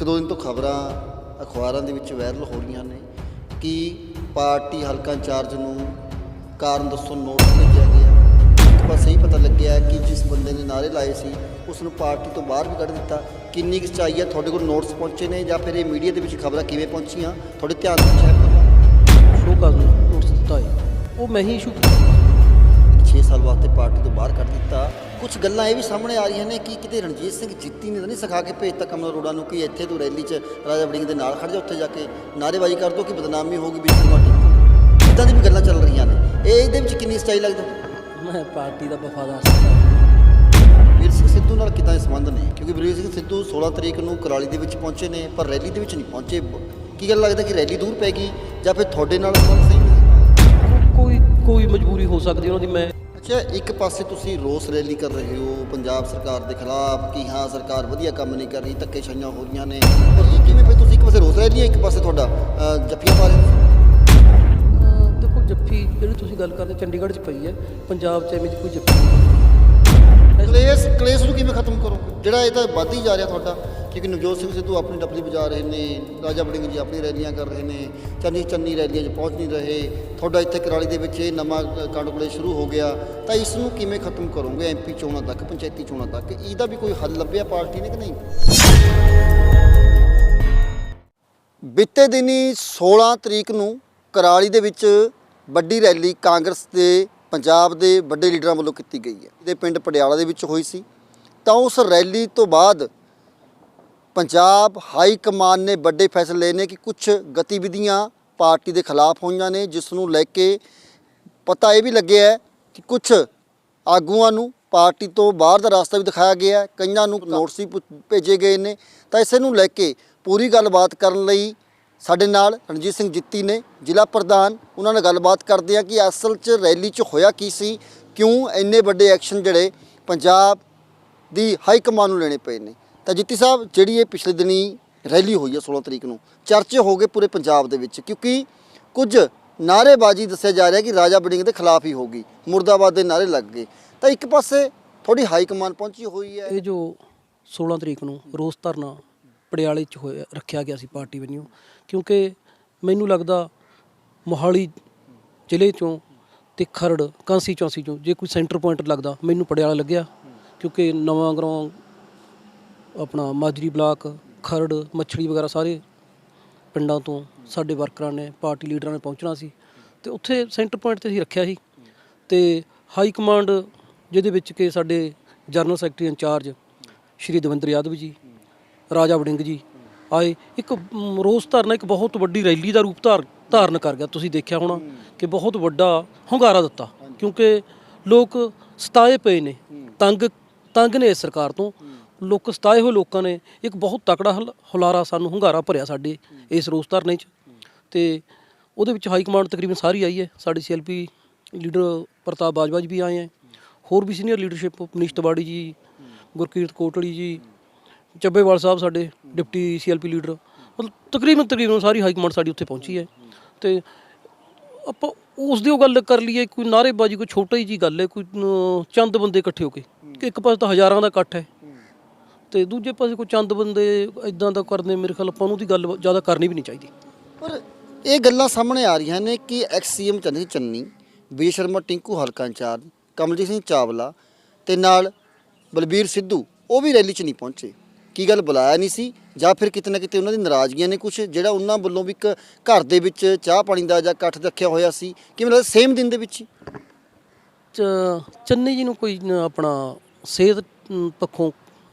ਇੱਕ ਦੋ ਦਿਨ ਤੋਂ ਖਬਰਾਂ ਅਖਬਾਰਾਂ ਦੇ ਵਿੱਚ ਵਾਇਰਲ ਹੋ ਰਹੀਆਂ ਨੇ ਕਿ ਪਾਰਟੀ ਹਲਕਾ ਇੰਚਾਰਜ ਨੂੰ ਕਾਰਨ ਦੱਸੋ ਨੋਟਿਸ ਭੇਜਿਆ ਗਿਆ। ਇੱਕ ਪਾਸੇ ਹੀ ਪਤਾ ਲੱਗਿਆ ਕਿ ਜਿਸ ਬੰਦੇ ਨੇ ਨਾਰੇ ਲਾਏ ਸੀ ਉਸ ਨੂੰ ਪਾਰਟੀ ਤੋਂ ਬਾਹਰ ਵੀ ਕੱਢ ਦਿੱਤਾ। ਕਿੰਨੀ ਕੁ ਸੱਚਾਈ ਹੈ? ਤੁਹਾਡੇ ਕੋਲ ਨੋਟਿਸ ਪਹੁੰਚੇ ਨੇ ਜਾਂ ਫਿਰ ਇਹ ਮੀਡੀਆ ਦੇ ਵਿੱਚ ਖਬਰਾਂ ਕਿਵੇਂ ਪਹੁੰਚੀਆਂ? ਤੁਹਾਡੇ ਧਿਆਨ ਵਿੱਚ ਹੈ ਸ਼ੋਅ ਕਰਨ ਨੋਟਿਸ ਦਿੱਤਾ ਹੈ ਉਹ ਮੈਂ ਹੀ ਇਸ਼ੂ 6 ਸਾਲ ਵਾਸਤੇ ਪਾਰਟੀ ਤੋਂ ਬਾਹਰ ਕੱਢ ਦਿੱਤਾ। ਕੁਝ ਗੱਲਾਂ ਇਹ ਵੀ ਸਾਹਮਣੇ ਆ ਰਹੀਆਂ ਨੇ ਕਿ ਕਿਤੇ ਰਣਜੀਤ ਸਿੰਘ ਜਿੱਤੀ ਨੇ ਤਾਂ ਨਹੀਂ ਸਿਖਾ ਕੇ ਭੇਜਤਾ ਕਮਲ ਅਰੋੜਾ ਨੂੰ ਕਿ ਇੱਥੇ ਤੂੰ ਰੈਲੀ 'ਚ ਰਾਜਾ ਵੜਿੰਗ ਦੇ ਨਾਲ ਖੜ ਜਾ ਉੱਥੇ ਜਾ ਕੇ ਨਾਅਰੇਬਾਜ਼ੀ ਕਰ ਦੋ ਕਿ ਬਦਨਾਮੀ ਹੋਊਗੀ ਬਿਜਲੀ ਮਾਟੀ ਇਦਾਂ ਦੀ ਵੀ ਗੱਲਾਂ ਚੱਲ ਰਹੀਆਂ ਨੇ। ਇਹ ਇਹਦੇ ਵਿੱਚ ਕਿੰਨੀ ਸਚਾਈ ਲੱਗਦਾ? ਮੈਂ ਪਾਰਟੀ ਦਾ ਵਫਾਦਾਰ ਵੀਰ ਸਿੰਘ ਸਿੱਧੂ ਨਾਲ ਕਿਦਾਂ ਸੰਬੰਧ ਨੇ? ਕਿਉਂਕਿ ਵੀਰ ਸਿੰਘ ਸਿੱਧੂ 16 ਤਰੀਕ ਨੂੰ ਕੁਰਾਲੀ ਦੇ ਵਿੱਚ ਪਹੁੰਚੇ ਨੇ ਪਰ ਰੈਲੀ ਦੇ ਵਿੱਚ ਨਹੀਂ ਪਹੁੰਚੇ। ਕੀ ਗੱਲ ਲੱਗਦਾ ਕਿ ਰੈਲੀ ਦੂਰ ਪੈ ਗਈ ਜਾਂ ਫਿਰ ਤੁਹਾਡੇ ਨਾਲ ਸੰਬੰਧ ਸਹੀ? ਕੋਈ ਕੋਈ ਮਜਬੂਰੀ ਹੋ ਸਕਦੀ ਉਹਨਾਂ ਦੀ ਮੈਂ ਅੱਛਾ ਇੱਕ ਪਾਸੇ ਤੁਸੀਂ ਰੋਸ ਰੈਲੀ ਕਰ ਰਹੇ ਹੋ ਪੰਜਾਬ ਸਰਕਾਰ ਦੇ ਖਿਲਾਫ ਕਿ ਹਾਂ ਸਰਕਾਰ ਵਧੀਆ ਕੰਮ ਨਹੀਂ ਕਰ ਰਹੀ ਧੱਕੇ ਛਾਈਆਂ ਹੋ ਰਹੀਆਂ ਨੇ। ਪਰ ਇਹ ਕਿਵੇਂ ਫਿਰ ਤੁਸੀਂ ਇੱਕ ਪਾਸੇ ਰੋਸ ਰੈਲੀ ਹੈ ਇੱਕ ਪਾਸੇ ਤੁਹਾਡਾ ਅ, ਜੱਫੀਆਂ ਪਾ ਰਹੇ ਹੋ? ਅਹ ਦੇਖੋ ਜੱਫੀ ਜਿਹੜੀ ਤੁਸੀਂ ਗੱਲ ਕਰਦੇ ਚੰਡੀਗੜ੍ਹ 'ਚ ਪਈ ਹੈ ਪੰਜਾਬ 'ਚ ਐਵੇਂ ਦੀ ਕੋਈ ਜੱਫੀ ਨਹੀਂ। ਕਲੇਸ਼ ਕਲੇਸ਼ ਨੂੰ ਕਿਵੇਂ ਖਤਮ ਕਰੋਗੇ? ਜਿਹੜਾ ਇਹ ਤਾਂ ਵੱਧ ਹੀ ਜਾ ਰਿਹਾ ਤੁਹਾਡਾ। ਕਿਉਂਕਿ ਨਵਜੋਤ ਸਿੰਘ ਸਿੱਧੂ ਆਪਣੀ ਡੱਬਲੀ ਵਜਾ ਰਹੇ ਨੇ, ਰਾਜਾ ਵੜਿੰਗ ਜੀ ਆਪਣੀ ਰੈਲੀਆਂ ਕਰ ਰਹੇ ਨੇ, ਚੰਨੀ ਚੰਨੀ ਰੈਲੀਆਂ 'ਚ ਪਹੁੰਚ ਨਹੀਂ ਰਹੇ, ਤੁਹਾਡਾ ਇੱਥੇ ਕਰਾਲੀ ਦੇ ਵਿੱਚ ਇਹ ਨਵਾਂ ਕਾਂਡਕਲੇ ਸ਼ੁਰੂ ਹੋ ਗਿਆ, ਤਾਂ ਇਸ ਨੂੰ ਕਿਵੇਂ ਖਤਮ ਕਰੋਗੇ ਐਮਪੀ ਚੋਣਾਂ ਤੱਕ, ਪੰਚਾਇਤੀ ਚੋਣਾਂ ਤੱਕ? ਇਹਦਾ ਵੀ ਕੋਈ ਹੱਲ ਲੱਭਿਆ ਪਾਰਟੀ ਨੇ ਕਿ ਨਹੀਂ? ਬੀਤੇ ਦਿਨੀ 16 ਤਰੀਕ ਨੂੰ ਕਰਾਲੀ ਦੇ ਵਿੱਚ ਵੱਡੀ ਰੈਲੀ ਕਾਂਗਰਸ ਦੇ, ਪੰਜਾਬ ਦੇ ਵੱਡੇ ਲੀਡਰਾਂ ਵੱਲੋਂ ਕੀਤੀ ਗਈ ਹੈ। ਇਹਦੇ ਪਿੰਡ ਪਟਿਆਲਾ ਦੇ ਵਿੱਚ ਹੋਈ ਸੀ। ਤਾਂ ਉਸ ਰੈਲੀ ਤੋਂ ਬਾਅਦ ਪੰਜਾਬ ਹਾਈ ਕਮਾਨ ਨੇ ਵੱਡੇ ਫੈਸਲੇ ਲਏ ਨੇ ਕਿ ਕੁਝ ਗਤੀਵਿਧੀਆਂ ਪਾਰਟੀ ਦੇ ਖਿਲਾਫ ਹੋਈਆਂ ਨੇ, ਜਿਸ ਨੂੰ ਲੈ ਕੇ ਪਤਾ ਇਹ ਵੀ ਲੱਗਿਆ ਕਿ ਕੁਝ ਆਗੂਆਂ ਨੂੰ ਪਾਰਟੀ ਤੋਂ ਬਾਹਰ ਦਾ ਰਸਤਾ ਵੀ ਦਿਖਾਇਆ ਗਿਆ ਕਈਆਂ ਨੂੰ ਨੋਟਿਸ ਵੀ ਭੇਜੇ ਗਏ ਨੇ। ਤਾਂ ਇਸੇ ਨੂੰ ਲੈ ਕੇ ਪੂਰੀ ਗੱਲਬਾਤ ਕਰਨ ਲਈ ਸਾਡੇ ਨਾਲ ਰਣਜੀਤ ਸਿੰਘ ਜਿੱਤੀ ਨੇ, ਜ਼ਿਲ੍ਹਾ ਪ੍ਰਧਾਨ। ਉਹਨਾਂ ਨਾਲ ਗੱਲਬਾਤ ਕਰਦੇ ਆ ਕਿ ਅਸਲ 'ਚ ਰੈਲੀ 'ਚ ਹੋਇਆ ਕੀ ਸੀ, ਕਿਉਂ ਇੰਨੇ ਵੱਡੇ ਐਕਸ਼ਨ ਜਿਹੜੇ ਪੰਜਾਬ ਦੀ ਹਾਈ ਕਮਾਨ ਨੂੰ ਲੈਣੇ ਪਏ ਨੇ। ਤਾਂ ਜਿੱਤੀ ਸਾਹਿਬ, ਜਿਹੜੀ ਇਹ ਪਿਛਲੇ ਦਿਨੀ ਰੈਲੀ ਹੋਈ ਹੈ 16 ਤਰੀਕ ਨੂੰ, ਚਰਚੇ ਹੋ ਗਏ ਪੂਰੇ ਪੰਜਾਬ ਦੇ ਵਿੱਚ, ਕਿਉਂਕਿ ਕੁਝ ਨਾਅਰੇਬਾਜ਼ੀ ਦੱਸਿਆ ਜਾ ਰਿਹਾ ਕਿ ਰਾਜਾ ਵੜਿੰਗ ਦੇ ਖਿਲਾਫ ਹੀ ਹੋਗੀ ਮੁਰਦਾਬਾਦ ਦੇ ਨਾਅਰੇ ਲੱਗ ਗਏ। ਤਾਂ ਇੱਕ ਪਾਸੇ ਥੋੜੀ ਹਾਈ ਕਮਾਨ ਪਹੁੰਚੀ ਹੋਈ ਹੈ। ਇਹ ਜੋ 16 ਤਰੀਕ ਨੂੰ ਰੋਸ ਧਰਨਾ ਪਟਿਆਲੇ 'ਚ ਹੋਇਆ, ਰੱਖਿਆ ਗਿਆ ਸੀ ਪਾਰਟੀ ਵੱਲੋਂ, ਕਿਉਂਕਿ ਮੈਨੂੰ ਲੱਗਦਾ ਮੋਹਾਲੀ ਜ਼ਿਲ੍ਹੇ 'ਚੋਂ ਤੇ ਖਰੜ, ਕਾਂਸੀ ਚੌਂਸੀ 'ਚੋਂ, ਜੇ ਕੋਈ ਸੈਂਟਰ ਪੁਆਇੰਟ ਲੱਗਦਾ, ਮੈਨੂੰ ਪਟਿਆਲਾ ਲੱਗਿਆ, ਕਿਉਂਕਿ ਨਵਾਂ ਗਰਾਉਂ ਆਪਣਾ ਮਾਜਰੀ ਬਲਾਕ, ਖਰੜ, ਮੱਛੜੀ ਵਗੈਰਾ ਸਾਰੇ ਪਿੰਡਾਂ ਤੋਂ ਸਾਡੇ ਵਰਕਰਾਂ ਨੇ, ਪਾਰਟੀ ਲੀਡਰਾਂ ਨੇ ਪਹੁੰਚਣਾ ਸੀ ਤੇ ਉੱਥੇ ਸੈਂਟਰ ਪੁਆਇੰਟ ਤੇ ਅਸੀਂ ਰੱਖਿਆ ਸੀ ਤੇ ਹਾਈ ਕਮਾਂਡ ਜਿਹਦੇ ਵਿੱਚ ਕਿ ਸਾਡੇ general secretary in charge Shri Davinder Yadav ji, Raja Warring ਜੀ ਆਏ, ਇੱਕ ਰੋਸ ਧਰਨਾ, ਇੱਕ ਬਹੁਤ ਵੱਡੀ ਰੈਲੀ ਦਾ ਰੂਪ ਧਾਰ, ਧਾਰਨ ਕਰ ਗਿਆ। ਤੁਸੀਂ ਦੇਖਿਆ ਹੋਣਾ ਕਿ ਬਹੁਤ ਵੱਡਾ ਹੁੰਗਾਰਾ ਦਿੱਤਾ ਕਿਉਂਕਿ ਲੋਕ ਸਤਾਏ ਪਏ ਨੇ, ਤੰਗ ਤੰਗ ਨੇ ਇਸ ਸਰਕਾਰ ਤੋਂ ਲੋਕ ਸਤਾਏ ਹੋਏ ਲੋਕਾਂ ਨੇ ਇੱਕ ਬਹੁਤ ਤਕੜਾ ਹਲ- ਹੁਲਾਰਾ ਸਾਨੂੰ ਹੁੰਗਾਰਾ ਭਰਿਆ ਸਾਡੇ ਇਸ ਰੋਸ ਧਰਨੇ 'ਚ। ਤੇ ਉਹਦੇ ਵਿੱਚ ਹਾਈ ਕਮਾਂਡ ਤਕਰੀਬਨ ਸਾਰੀ ਆਈ ਹੈ। ਸਾਡੀ ਸੀਐਲਪੀ ਲੀਡਰ ਪ੍ਰਤਾਪ ਬਾਜਵਾ ਜੀ ਵੀ ਆਏ ਹੈ। ਹੋਰ ਵੀ ਸੀਨੀਅਰ ਲੀਡਰਸ਼ਿਪ, ਮਨੀਸ਼ ਤਿਵਾੜੀ ਜੀ, ਗੁਰਕੀਰਤ ਕੋਟਲੀ ਜੀ, ਚੱਬੇਵਾਲ ਸਾਹਿਬ ਸਾਡੇ ਡਿਪਟੀ ਸੀਐਲਪੀ ਲੀਡਰ। ਮਤਲਬ ਤਕਰੀਬਨ ਤਕਰੀਬਨ ਸਾਰੀ ਹਾਈ ਕਮਾਂਡ ਸਾਡੀ ਉੱਥੇ ਪਹੁੰਚੀ ਹੈ। ਤੇ ਆਪਾਂ ਉਸ ਦੀ ਉਹ ਗੱਲ ਕਰ ਲਈਏ, ਕੋਈ ਨਾਅਰੇਬਾਜ਼ੀ, ਕੋਈ ਛੋਟੀ ਹੀ ਜੀ ਗੱਲ ਹੈ, ਕੋਈ ਚੰਦ ਬੰਦੇ ਇਕੱਠੇ ਹੋ ਕੇ ਕਿ। ਇੱਕ ਪਾਸੇ ਤਾਂ ਹਜ਼ਾਰਾਂ ਦਾ ਇਕੱਠ ਹੈ। ਤੇ ਦੂਜੇ ਪਾਸੇ ਕੋਈ ਚੰਦ ਬੰਦੇ ਇਦਾਂ ਦਾ ਕਰਦੇ ਮੇਰੇ ਖਿਆਲ ਆਪਾਂ ਨੂੰ ਦੀ ਗੱਲ ਜ਼ਿਆਦਾ ਕਰਨੀ ਵੀ ਨਹੀਂ ਚਾਹੀਦੀ। ਪਰ ਇਹ ਗੱਲਾਂ ਸਾਹਮਣੇ ਆ ਰਹੀਆਂ ਨੇ ਕਿ ਐਕਸ ਸੀਐਮ ਚੰਨੀ ਚੰਨੀ ਵਿਜੇ ਸ਼ਰਮਾ ਟਿੰਕੂ ਹਲਕਾ ਇੰਚਾਰਜ ਕਮਲਜੀਤ ਸਿੰਘ ਚਾਵਲਾ ਤੇ ਨਾਲ ਬਲਬੀਰ ਸਿੱਧੂ ਉਹ ਵੀ ਰੈਲੀ 'ਚ ਨਹੀਂ ਪਹੁੰਚੇ। ਕੀ ਗੱਲ ਬੁਲਾਇਆ ਨਹੀਂ ਸੀ ਜਾਂ ਫਿਰ ਕਿਤੇ ਨਾ ਕਿਤੇ ਉਹਨਾਂ ਦੀ ਨਾਰਾਜ਼ਗੀਆਂ ਨੇ ਕੁਝ ਜਿਹੜਾ ਉਹਨਾਂ ਵੱਲੋਂ ਵੀ ਇੱਕ ਘਰ ਦੇ ਵਿੱਚ ਚਾਹ ਪਾਣੀ ਦਾ ਜਾਂ ਇਕੱਠ ਰੱਖਿਆ ਹੋਇਆ ਸੀ ਕਿਵੇਂ ਲੱਗਦਾ ਸੇਮ ਦਿਨ ਦੇ ਵਿੱਚ ਹੀ? ਚੰਨੀ ਜੀ ਨੂੰ ਕੋਈ ਆਪਣਾ ਸਿਹਤ ਪੱਖੋਂ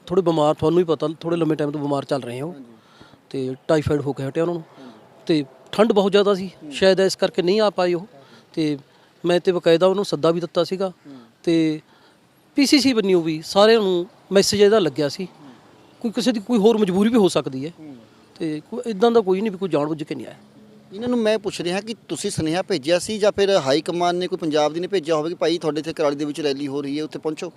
ਥੋੜੇ ਬਿਮਾਰ ਤੁਹਾਨੂੰ ਵੀ ਪਤਾ ਥੋੜੇ ਲੰਮੇ ਟਾਈਮ ਤੋਂ ਬਿਮਾਰ ਚੱਲ ਰਹੇ ਹੋ। ਤੇ ਟਾਈਫਾਈਡ ਹੋ ਕੇ ਹਟਿਆ ਉਹਨਾਂ ਨੂੰ। ਤੇ ਠੰਡ ਬਹੁਤ ਜ਼ਿਆਦਾ ਸੀ। ਸ਼ਾਇਦ ਇਸ ਕਰਕੇ ਨਹੀਂ ਆ ਪਾਈ ਉਹ। ਤੇ ਮੈਂ ਤੇ ਬਕਾਇਦਾ ਉਹਨੂੰ ਸੱਦਾ ਵੀ ਦਿੱਤਾ ਸੀਗਾ। ਤੇ ਪੀਸੀਸੀ ਬੰਨਿਓ ਵੀ ਸਾਰਿਆਂ ਨੂੰ ਮੈਸੇਜ ਇਹਦਾ ਲੱਗਿਆ ਸੀ। ਕੋਈ ਕਿਸੇ ਦੀ ਕੋਈ ਹੋਰ ਮਜਬੂਰੀ ਵੀ ਹੋ ਸਕਦੀ ਹੈ। ਤੇ ਕੋਈ ਇਦਾਂ ਦਾ ਕੋਈ ਨਹੀਂ ਵੀ ਕੋਈ ਜਾਣ ਬੁੱਝ ਕੇ ਨਹੀਂ ਆਇਆ। ਇਹਨਾਂ ਨੂੰ ਮੈਂ ਪੁੱਛ ਰਿਹਾ ਕਿ ਤੁਸੀਂ ਸੁਨੇਹਾ ਭੇਜਿਆ ਸੀ ਜਾਂ ਫਿਰ ਹਾਈ ਕਮਾਨ ਨੇ ਕੋਈ ਪੰਜਾਬ ਦੀ ਨੇ ਭੇਜਿਆ ਹੋਵੇ ਕਿ ਭਾਈ ਤੁਹਾਡੇ ਇੱਥੇ ਕਰਾਲੀ ਦੇ ਵਿੱਚ ਰੈਲੀ ਹੋ ਰਹੀ ਹੈ, ਉੱਥੇ ਪਹੁੰਚੋ।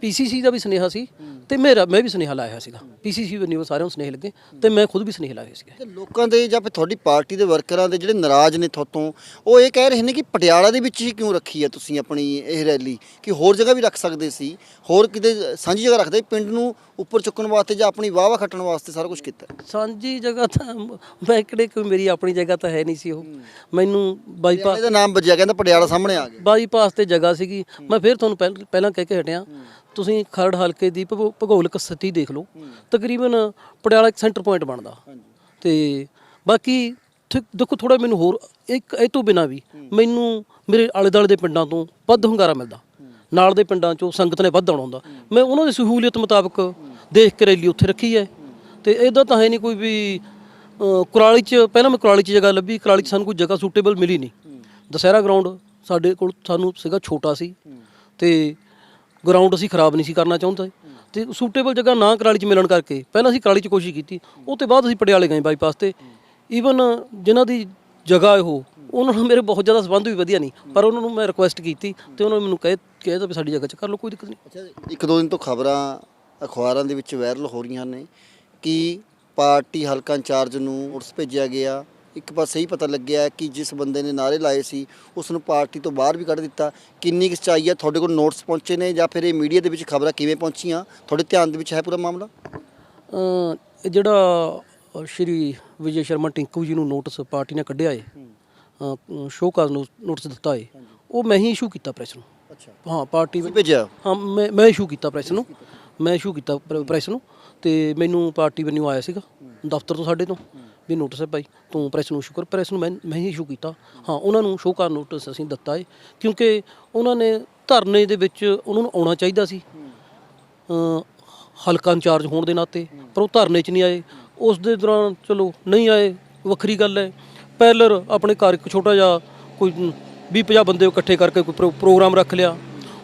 ਪੀਸੀਸੀ ਦਾ ਵੀ ਸੁਨੇਹਾ ਸੀ ਤੇ ਮੇਰਾ ਮੈਂ ਵੀ ਸੁਨੇਹਾ ਲਾਇਆ ਸੀਗਾ। ਪੀਸੀਸੀ ਵੱਲੋਂ ਸਾਰਿਆਂ ਨੂੰ ਸੁਨੇਹੇ ਲੱਗੇ ਤੇ ਮੈਂ ਖੁਦ ਵੀ ਸੁਨੇਹੇ ਲਾਏ ਸੀਗੇ। ਤੇ ਲੋਕਾਂ ਦੇ ਜਾਂ ਫਿਰ ਤੁਹਾਡੀ ਪਾਰਟੀ ਦੇ ਵਰਕਰਾਂ ਦੇ ਜਿਹੜੇ ਨਾਰਾਜ਼ ਨੇ ਤੁਹਾਤੋਂ ਉਹ ਇਹ ਕਹਿ ਰਹੇ ਨੇ ਕਿ ਪਟਿਆਲਾ ਦੇ ਵਿੱਚ ਹੀ ਕਿਉਂ ਰੱਖੀ ਹੈ ਤੁਸੀਂ ਆਪਣੀ ਇਹ ਰੈਲੀ? ਕਿ ਹੋਰ ਜਗ੍ਹਾ ਵੀ ਰੱਖ ਸਕਦੇ ਸੀ ਹੋਰ ਕਿਤੇ ਸਾਂਝੀ ਜਗ੍ਹਾ ਰੱਖਦੇ ਪਿੰਡ ਨੂੰ ਉੱਪਰ ਚੁੱਕਣ ਵਾਸਤੇ ਜਾਂ ਆਪਣੀ ਵਾਹ ਵਾਹ ਖੱਟਣ ਵਾਸਤੇ ਸਾਰਾ ਕੁਝ ਕੀਤਾ? ਸਾਂਝੀ ਜਗ੍ਹਾ ਤਾਂ ਮੈਂ ਕਿਹੜੇ ਕੋਈ ਮੇਰੀ ਆਪਣੀ ਜਗ੍ਹਾ ਤਾਂ ਹੈ ਨਹੀਂ ਸੀ ਉਹ। ਮੈਨੂੰ ਬਾਈਪਾਸ ਦਾ ਨਾਮ ਵੱਜਿਆ ਕਹਿੰਦਾ ਪਟਿਆਲਾ ਸਾਹਮਣੇ ਆ ਗਿਆ। ਬਾਈਪਾਸ ਤੇ ਜਗ੍ਹਾ ਸੀਗੀ। ਮੈਂ ਫਿਰ ਤੁਹਾਨੂੰ ਪਹਿਲ- ਪਹਿਲਾਂ ਕਹਿ ਕੇ ਹਟਿਆ। ਤੁਸੀਂ ਖਰੜ ਹਲਕੇ ਦੀ ਭਗੋ- ਭੂਗੋਲਿਕ ਸਥਿਤੀ ਦੇਖ ਲਓ ਤਕਰੀਬਨ ਪਟਿਆਲਾ ਇੱਕ ਸੈਂਟਰ ਪੁਆਇੰਟ ਬਣਦਾ। ਤੇ ਬਾਕੀ ਥ- ਦੇਖੋ ਥੋੜਾ ਮੈਨੂੰ ਹੋਰ ਇੱਕ ਇਹ ਤੋਂ ਬਿਨਾ ਵੀ ਮੈਨੂੰ ਮੇਰੇ ਆਲੇ ਦਾਲੇ ਦੇ ਪਿੰਡਾਂ ਤੋਂ ਵੱਧ ਹੁੰਗਾਰਾ ਮਿਲਦਾ। ਨਾਲ ਦੇ ਪਿੰਡਾਂ ਚੋਂ ਸੰਗਤ ਨੇ ਵੱਧ ਆਉਣਾ ਹੁੰਦਾ। ਮੈਂ ਉਹਨਾਂ ਦੀ ਸਹੂਲੀਅਤ ਮੁਤਾਬਕ ਦੇਖ ਕੇ ਰੈਲੀ ਉੱਥੇ ਰੱਖੀ ਹੈ। ਤੇ ਇਹਦਾ ਤਾਂ ਹੈ ਨਹੀਂ ਕੋਈ ਵੀ ਅ, ਕੁਰਾਲੀ ਚ ਪਹਿਲਾਂ ਮੈਂ ਕੁਰਾਲੀ ਚ ਜਗ੍ਹਾ ਲੱਭੀ ਕੁਰਾਲੀ ਚ ਸਾਨੂੰ ਕੋਈ ਜਗ੍ਹਾ ਸੂਟੇਬਲ ਮਿਲੀ ਨਹੀਂ ਦਸਹਿਰਾ ਗਰਾਊਂਡ ਸਾਡੇ ਕੋਲ ਸਾਨੂੰ ਸੀਗਾ ਛੋਟਾ ਸੀ। ਤੇ ਗਰਾਊਂਡ ਅਸੀਂ ਖਰਾਬ ਨਹੀਂ ਸੀ ਕਰਨਾ ਚਾਹੁੰਦੇ। ਤੇ ਸੂਟੇਬਲ ਜਗ੍ਹਾ ਨਾ ਕਰਾਲੀ ਚ ਮਿਲਣ ਕਰਕੇ, ਪਹਿਲਾਂ ਅਸੀਂ ਕਰਾਲੀ ਚ ਕੋਸ਼ਿਸ਼ ਕੀਤੀ, ਉਹ ਤੋਂ ਬਾਅਦ ਅਸੀਂ ਪਟਿਆਲੇ ਗਏ ਬਾਈਪਾਸ ਤੇ। ਈਵਨ ਜਿਨ੍ਹਾਂ ਦੀ ਜਗ੍ਹਾ ਉਹ, ਉਹਨਾਂ ਨਾਲ ਮੇਰੇ ਬਹੁਤ ਜ਼ਿਆਦਾ ਸੰਬੰਧ ਵੀ ਵਧੀਆ ਨਹੀਂ, ਪਰ ਉਹਨਾਂ ਨੂੰ ਮੈਂ ਰਿਕੁਐਸਟ ਕੀਤੀ ਤੇ ਉਹਨਾਂ ਨੇ ਮੈਨੂੰ ਕਹੇ, ਕਿਹਾ ਤਾਂ ਵੀ ਸਾਡੀ ਜਗ੍ਹਾ 'ਚ ਕਰ ਲਓ, ਕੋਈ ਦਿੱਕਤ ਨਹੀਂ। ਅੱਛਾ, ਇੱਕ ਦੋ ਦਿਨ ਤੋਂ ਖਬਰਾਂ, ਅਖਬਾਰਾਂ ਦੇ ਵਿੱਚ ਵਾਇਰਲ ਹੋ ਰਹੀਆਂ ਨੇ ਕਿ ਪਾਰਟੀ ਹਲਕਾ ਇੰਚਾਰਜ ਨੂੰ ਨੋਟਿਸ ਭੇਜਿਆ ਗਿਆ। ਇੱਕ ਪਾਸੇ ਹੀ ਪਤਾ ਲੱਗਿਆ ਕਿ ਜਿਸ ਬੰਦੇ ਨੇ ਨਾਰੇ ਲਾਏ ਸੀ ਉਸ ਨੂੰ ਪਾਰਟੀ ਤੋਂ ਬਾਹਰ ਵੀ ਕੱਢ ਦਿੱਤਾ। ਕਿੰਨੀ ਕੁ ਸੱਚਾਈ ਹੈ? ਤੁਹਾਡੇ ਕੋਲ ਨੋਟਿਸ ਪਹੁੰਚੇ ਨੇ ਜਾਂ ਫਿਰ ਇਹ ਮੀਡੀਆ ਦੇ ਵਿੱਚ ਖਬਰਾਂ ਕਿਵੇਂ ਪਹੁੰਚੀਆਂ? ਤੁਹਾਡੇ ਧਿਆਨ ਦੇ ਵਿੱਚ ਹੈ ਪੂਰਾ ਮਾਮਲਾ? ਇਹ ਜਿਹੜਾ ਸ਼੍ਰੀ ਵਿਜੇ ਸ਼ਰਮਾ ਟਿੰਕੂ ਜੀ ਨੂੰ ਨੋਟਿਸ ਪਾਰਟੀ ਨੇ ਕੱਢਿਆ ਏ ਸ਼ੋਅ ਕਾਜ਼ ਨੂੰ ਨੋਟਿਸ ਦਿੱਤਾ ਏ ਉਹ ਮੈਂ ਹੀ ਇਸ਼ੂ ਕੀਤਾ ਪ੍ਰੈਸ ਨੂੰ। ਅੱਛਾ। ਹਾਂ ਪਾਰਟੀ ਵਿੱਚ ਭੇਜਿਆ? ਹਾਂ ਮੈਂ ਮੈਂ ਇਸ਼ੂ ਕੀਤਾ ਪ੍ਰੈਸ ਨੂੰ। ਮੈਂ ਇਸ਼ੂ ਕੀਤਾ ਪ੍ਰ- ਪ੍ਰੈਸ ਨੂੰ ਤੇ ਮੈਨੂੰ ਪਾਰਟੀ ਵੱਲੋਂ ਆਇਆ ਸੀਗਾ ਦਫ਼ਤਰ ਤੋਂ ਸਾਡੇ ਤੋਂ। ਵੀ ਨੋਟਿਸ ਹੈ ਭਾਈ, ਤੂੰ ਪ੍ਰੈਸ ਨੂੰ ਸ਼ੁਕਰ ਪ੍ਰੈਸ ਨੂੰ ਮੈਂ ਮੈਂ ਹੀ ਇਸ਼ੂ ਕੀਤਾ। ਹਾਂ, ਉਹਨਾਂ ਨੂੰ ਸ਼ੋਅ ਕਾਰ ਨੋਟਿਸ ਅਸੀਂ ਦਿੱਤਾ ਏ, ਕਿਉਂਕਿ ਉਹਨਾਂ ਨੇ ਧਰਨੇ ਦੇ ਵਿੱਚ ਉਹਨਾਂ ਨੂੰ ਆਉਣਾ ਚਾਹੀਦਾ ਸੀ। ਹਲਕਾ ਇੰਚਾਰਜ ਹੋਣ ਦੇ ਨਾਤੇ, ਪਰ ਉਹ ਧਰਨੇ 'ਚ ਨਹੀਂ ਆਏ। ਉਸ ਦੇ ਦੌਰਾਨ ਚਲੋ, ਨਹੀਂ ਆਏ, ਵੱਖਰੀ ਗੱਲ ਹੈ। ਪੈਲਰ ਆਪਣੇ ਘਰ ਇੱਕ ਛੋਟਾ ਜਿਹਾ ਕੋਈ 20 50 ਬੰਦੇ ਇਕੱਠੇ ਕਰਕੇ ਕੋਈ ਪ੍ਰੋ- ਪ੍ਰੋਗਰਾਮ ਰੱਖ ਲਿਆ।